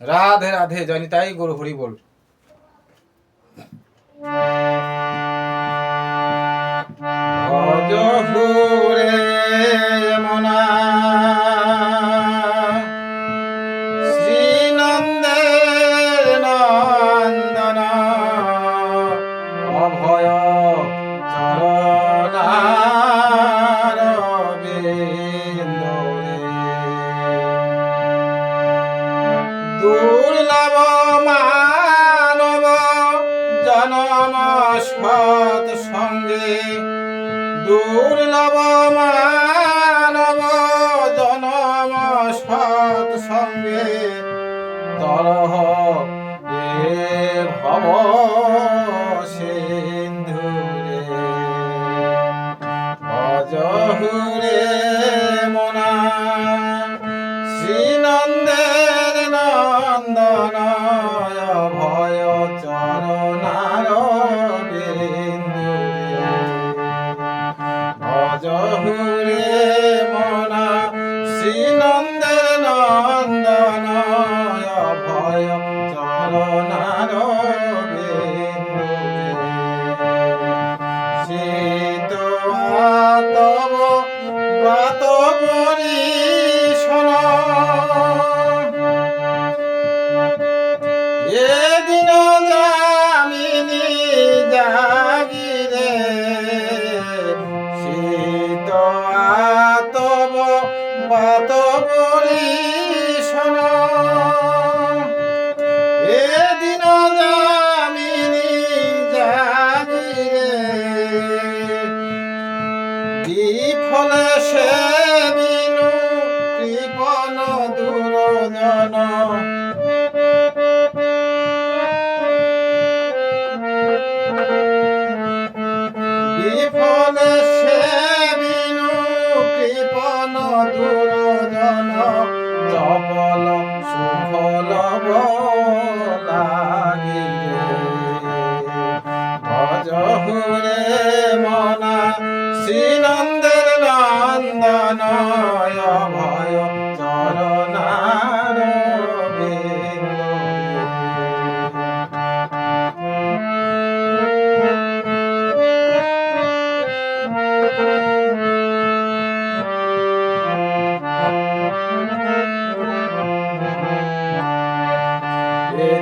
রাধে রাধে জয়নিতাই গুরু হরি বল। সৎ সঙ্গে দুর্লভ মানব জনম সৎ সঙ্গে তরহ এ ভব সিন্ধুরে। অজহুরে মনা শ্রীনন্দের নন্দন নন্দন ভয় চরণার শীত তব বাত শোন। এদিন জামিনী বাত শোন এদিন জামিনী জাগিরে বিফলে সে বিনু কৃপন দুরজন। শ্রীনন্দের নন্দন ভয় চরণার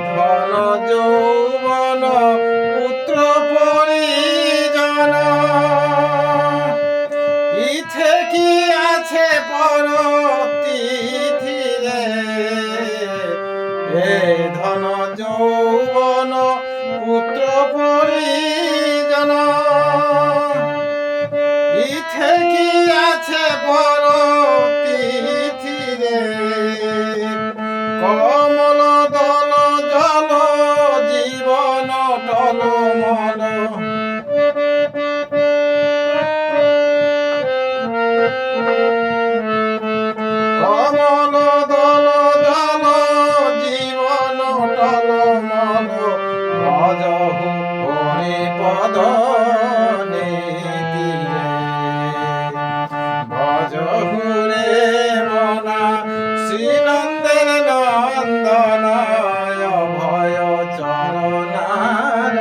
ধন যৌবন ইথে কি আছে পর তিথিরে এ ধন যৌবন, পুত্র পরিজন, ইথে কি আছে পর তিথিরে কমল দল, জল, জীবন, টলমল ভয় চরণার।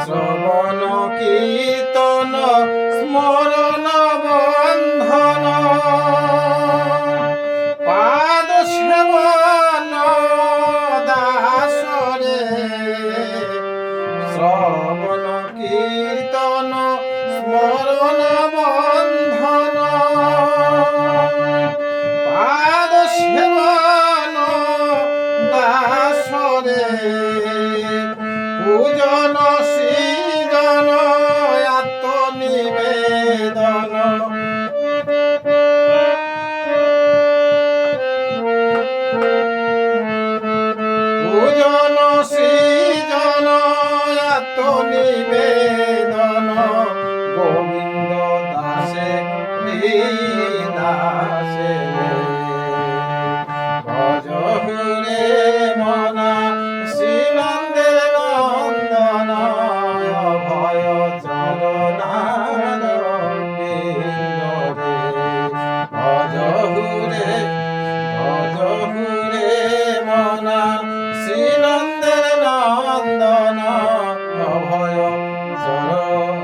শ্রবণ কীর্তন স্মরণ পূজন সৃজন আত্মনিবেদন। পূজন সৃজন আত্মনিবেদন। ভয় জরা